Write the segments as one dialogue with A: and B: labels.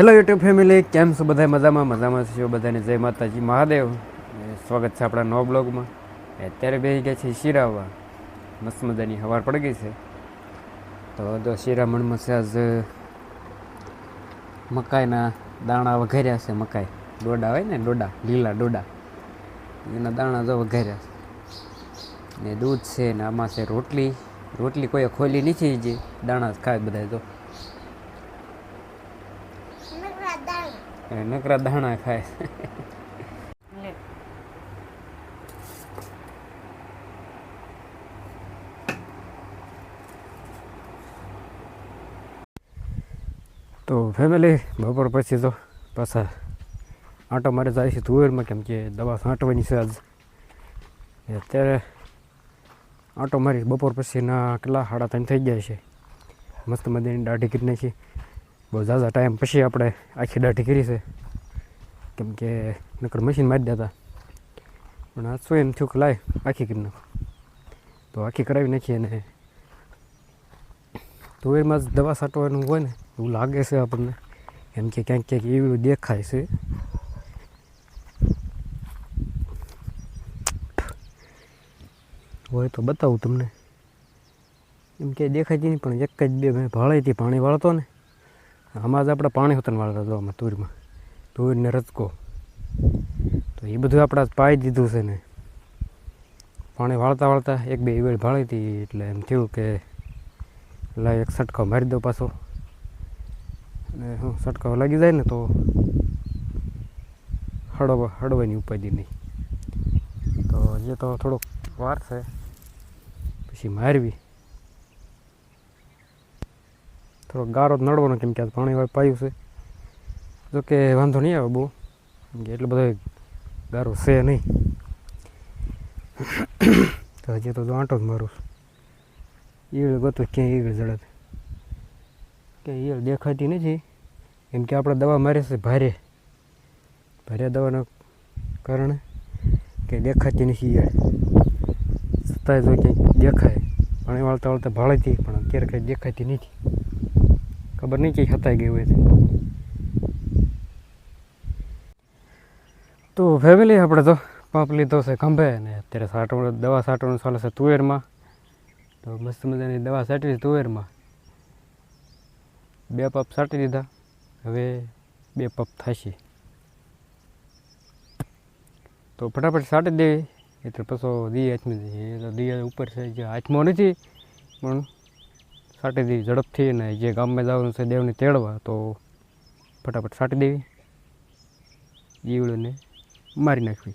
A: Hello YouTube family કેમ છો બધા? મજામાં? મજામાં છો બધાને? જય માતાજી. મહાદેવ. સ્વાગત છે આપણા નવા બ્લોગમાં. અત્યારે બેસી ગયા છે શિરાવા મસ્ત મજાની હવાર પડી ગઈ છે. તો જો શિરામણમાં છે આજ, મકાઈના દાણા વઘાર્યા છે મકાઈ. ડોડા હોય ને ડોડા, લીલા ડોડા. એના દાણા જો વઘાર્યા છે. ને દૂધ છે ને આમાં છે રોટલી. રોટલી કોઈ ખોલી નથી જે દાણા ખાય બધા જો એ નકરા દાણા ખાય. તો ફેમિલી બપોર પછી તો પાછા આંટો મારે જાય છે તુવેરમાં કેમ કે દવા છાંટવાની છે આજ. અત્યારે આંટો મારી બપોર પછીના કેટલા સાડા ત્રણ થઈ જાય છે. મસ્ત મજાની દાઢી કરી નાખી. બહુ ઝાઝા ટાઈમ પછી આપણે આખી દાઢી કરી છે. કેમ કે નકર મશીન મારી દેતા. પણ આ શું એમ થયું કે લાય, આખી કરી નાખો. તો આખી કરાવી નાખીએ અને તુવેરમાં જ દવા સાટવાનું હોય ને, એવું લાગે છે આપણને. કેમ કે ક્યાંક ક્યાંક એવું દેખાય છે. હોય તો બતાવું તમને. એમ કે દેખાય નહીં, પણ એક જ બે મેં ભાળેથી પાણી વાળતો ને આમાં જ આપણે પાણી હોતન વાળતા હતો આમાં તુરમાં. તુરને રચકો તો એ બધું આપણે પાઈ દીધું છે ને. પાણી વાળતા વાળતા એક બે વેળ ભાળી હતી, એટલે એમ થયું કે લાય એક સટકો મારી દો પાછો. અને હું સટકો લાગી જાય ને તો હળવા, હળવાની ઉપાધિ નહીં. તો હજી તો થોડોક વાર છે. પછી મારવી. થોડો ગારો જ નડવાનો કેમ કે પાણી વાળું પાયું છે. જોકે વાંધો નહીં આવે બહુ. કે એટલો બધો ગારો છે નહીં. તો હજી તો આંટો જ મારું છું. ઈયળ ગોતું ક્યાંય ઈળ જડત. કે ઈળ દેખાતી નથી. કેમ કે આપણે દવા મારી છે ભારે. ભારે દવાના કારણે કે દેખાતી નથી ઈયળ. છતાંય જો ક્યાંક દેખાય. પાણી વાળતા વાળતા ભાળેતી પણ અત્યારે કંઈ દેખાતી નથી. ખબર નહીં ક્યાંય હતાઈ ગઈ હોય તો. ફેમિલી આપણે તો પાપ લીધો છે ખંભે ને અત્યારે સાટવણ દવા સાટવાનું ચાલે છે તુવેરમાં. તો મસ્ત મજાની દવા સાટવી છે તુવેરમાં. બે પપ સાટી દીધા, હવે બે પપ થશે. તો ફટાફટ સાટી દેવી એટલે પછી દી હાથમાં તો દી ઉપર છે, જે હાથમાં નથી, પણ સાટી દેવી ઝડપથી ને જે ગામમાં જવાનું છે દેવને તેડવા, તો ફટાફટ સાટી દેવી. જીવડોને મારી નાખવી.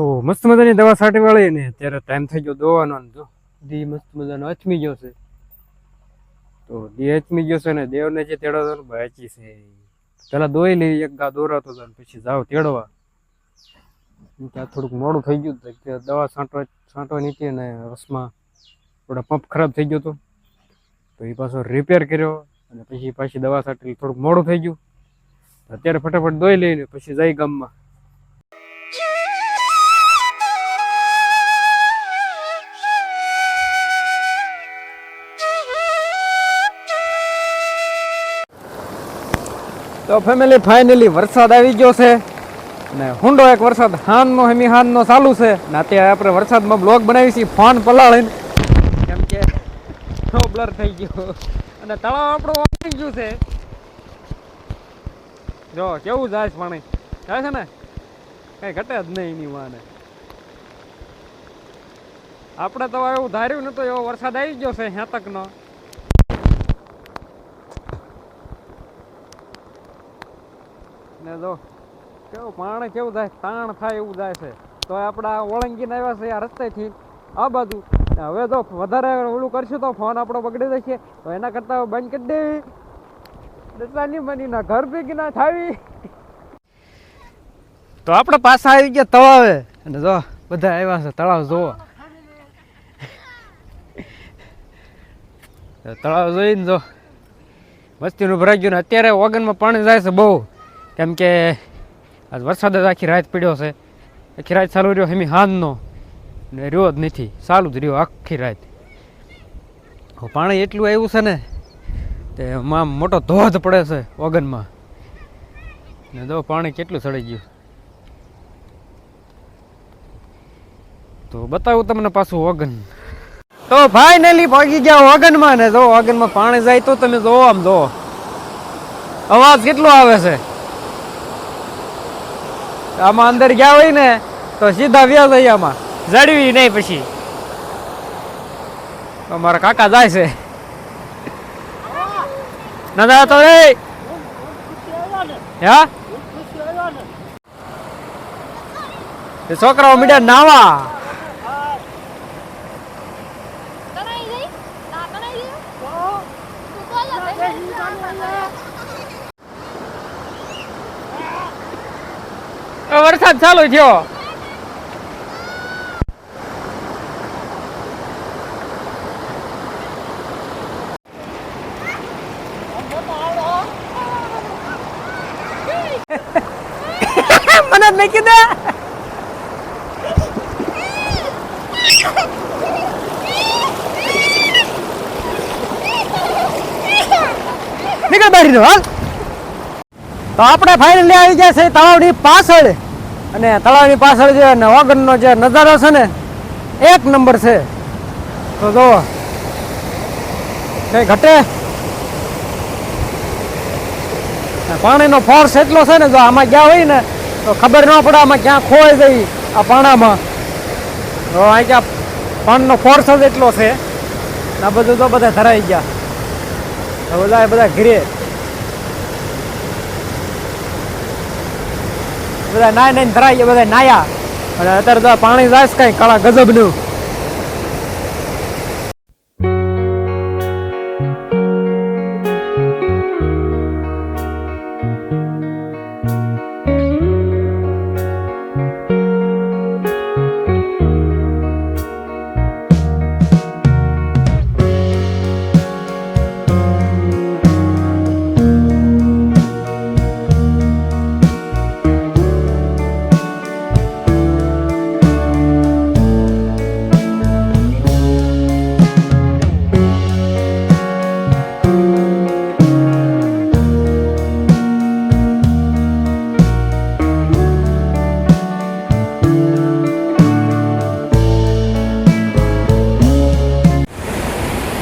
A: તો મસ્ત મજાની દવા છાંટી વાળી ને ત્યારે ટાઈમ થઈ ગયો દોવાનો જો. દી મસ્ત મજાનો અચમી ગયો છે. તો દી અચમી ગયો છે ને દેવને જે તેડો ને બાચી છે. પેલા દોઈ લઈ, એક ગા દોરાતો હતો પછી જાવ તેડવા. ત્યાં થોડુંક મોડું થઈ ગયું હતું કે દવા છાંટવા છાંટવા નીચે ને રસમાં થોડા પંપ ખરાબ થઈ ગયો હતો. તો એ પાછો રિપેર કર્યો અને પછી પાછી દવા છાંટી થોડુંક મોડું થઈ ગયું. અત્યારે ફટાફટ દોઈ લઈને પછી જાય ગામમાં. તો ફેમિલી ફાઇનલી વરસાદ આવી ગયો છે. ને હુંડો એક વરસાદ હાનનો હેમી હાનનો ચાલુ છે. ને અત્યારે આપણે વરસાદમાં બ્લોગ બનાવી છીએ, ફોન પલાળીને. કેમ કે બ્લર થઈ ગયો. અને તળાવ આપણો વાપરી ગયું છે. જો, કેવું જાય છે પાણી? જાય છે ને? કઈ ઘટે જ નહીં એની વાને. આપણે તો એવું ધાર્યું નતું, એવો વરસાદ આવી ગયો છે હેતકનો ને જો કેવું પાણી કેવું થાય તાણ થાય એવું જાય છે. તો આપણા ઓળંગીને આવ્યા છે આ રસ્તેથી, આ બાજુ. હવે તો વધારે ઓલું કરશું તો ફોન આપણો બગડી જશે. તો એના કરતાં બંધ કરી દેવી. દસાની મનીના ઘર ભેગી ના થાવી. તો આપણે પાછા આવી ગયા તળાવે. અને જો બધા આવ્યા છે, તળાવ જોવો તળાવ જોઈને જો વસ્તીનું ભરાઈ ગયું ને અત્યારે ઓગનમાં પાણી જાય છે બહુ. કેમ કે આજ વરસાદ જ આખી રાત પીડ્યો છે. આખી રાત ચાલુ રહ્યો હેમી હાનનો. ને રહ્યો જ નથી, ચાલુ જ રહ્યો આખી રાત. પાણી એટલું આવ્યું છે ને, તે આમ મોટો ધોધ પડે છે ઓગનમાં. ને જો પાણી કેટલું સડી ગયું. તો બતાવું તમને પાછું ઓગન. તો ફાઇનલી પહોંચી ગયા ઓગનમાં ને જો ઓગનમાં પાણી જાય તો તમે જોવો આમ જોવો. અવાજ કેટલો આવે છે? આમાં અંદર ગયા હોય ને, તો સીધા વ્યાજ અહીંયામાં જડવી નહીં પછી. અમારા કાકા જાય છે. ના ના તો રે. હા? છોકરાઓ મીડિયા નાવા
B: તણાઈ ગઈ ના તણાઈ ગઈ તું બોલ
A: હવે વરસાદ ચાલુ થયો મને જ નહીં કીધા નીકળ બારી નો હાલ તો આપણે ફાઇનલી આવી ગયા છે તળાવની પાછળ. અને તળાવની પાછળ જે નવાગરનો જે નજારો છે ને, એક નંબર છે. તો જુઓ કઈ ઘટે? પાણીનો ફોર્સ એટલો છે ને, જો આમાં ગયા હોય ને, તો ખબર ન પડે આમાં ક્યાં ખોવાઈ જાય આ પાણામાં. તો આ ક્યાં પાણીનો ફોર્સ જ એટલો છે. આ બધું તો બધા ધરાઈ ગયા. બધા બધા ઘીરે. બધા નાય નાઈને ધરાઈ બધા નાયા. અને અત્યારે તો પાણી જાય છે કઈ કાળા ગજબનું.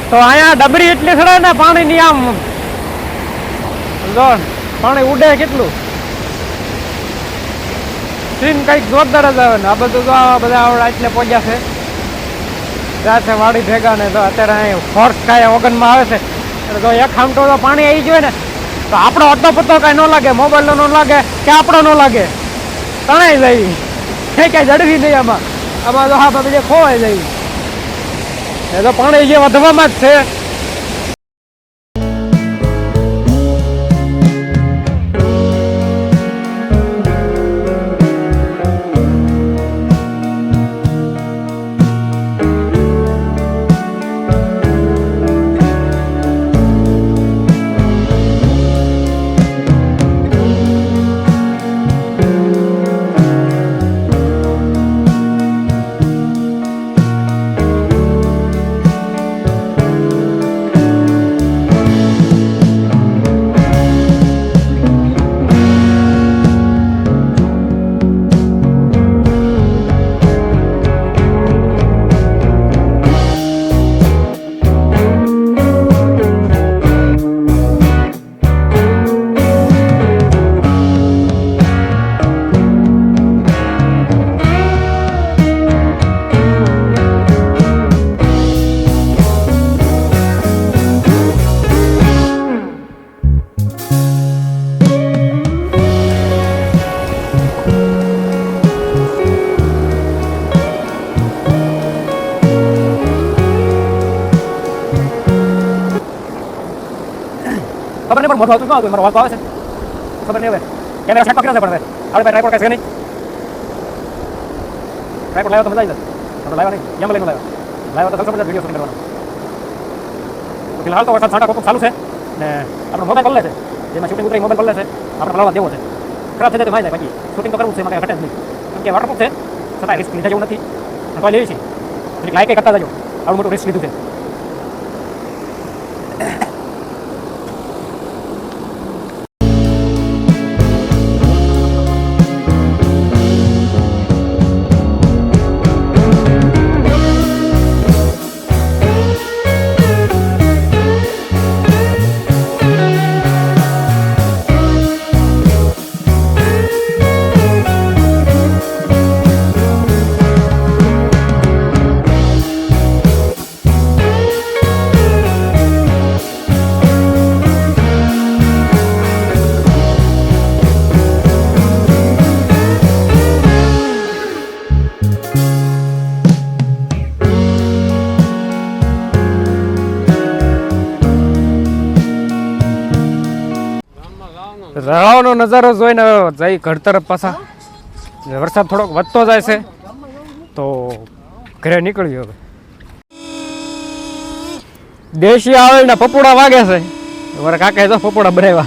A: તો અહીંયા ડબરી એટલી સડે ને પાણીની આમ, જો, પાણી ઉડે કેટલું? સીન કંઈક જોરદાર જ આવે ને. આ બધું તો આ બધા આવડા એટલે પહોંચ્યા છે. ત્યાં છે વાડી ભેગા ને તો અત્યારે અહીં ફોર્સ કાંઈ ઓગનમાં આવે છે. એટલે તો એક ખામટો તો પાણી આવી જોઈએ ને, તો આપણો અડધો પત્તો કાંઈ ન લાગે, મોબાઈલનો ન લાગે, કે આપણો ન લાગે. તણાઈ જઈ કઈ કાંઈ જડવી નહીં આમાં. આમાં તો હા બધે ખોવાઈ જાય. એ તો પાણી જે વધવામાં જ છે. ખબર નહીં, પણ મોટો હતું ન હતું, મારો વાંકો આવે છે. ખબર નહીં હવે. કેમેરા સાઈડ પકડ્યો છે પણ હવે આપણે ભાઈ ટ્રાયપોડ કઈ છે. નહીં ટ્રાયપોડ લાવ્યો તો મજા આવી જશે તો લાવ્યા નહીં. એમ લઈને લાવ્યો. લાવ્યો તો ખબર વીડિયો શૂટિંગ કરવાનો. ફિલહાલ તો વરસાદ છાંટા કોક ચાલુ છે.
C: ને આપણો મોબાઈલ પલ્લે છે. જેમાં શૂટિંગ ઉતરી મોબાઈલ પલ્લે છે. આપણે પલાવા દેવો છે. ખરાબ થઈ જાય માય જાય બાકી શૂટિંગ તો કરવું છે, એમાં ઘટે જ નહીં. કેમ કે વાટરપ્રૂફ છે. છતાં રિસ્ક લીધા જેવું નથી. કોઈ લેવી છે. લાઈક કરતા જજો. આવડું મોટું રિસ્ક લીધું છે.
A: રળાવનો નજારો જોઈને જઈ ઘર તરફ પાછા. વરસાદ થોડોક વધતો જાય છે. તો ઘરે નીકળ્યું હવે. દેશી આવેલના પપોડા વાગે છે. મારા કાકાએ તો પપોડા બનાવ્યા.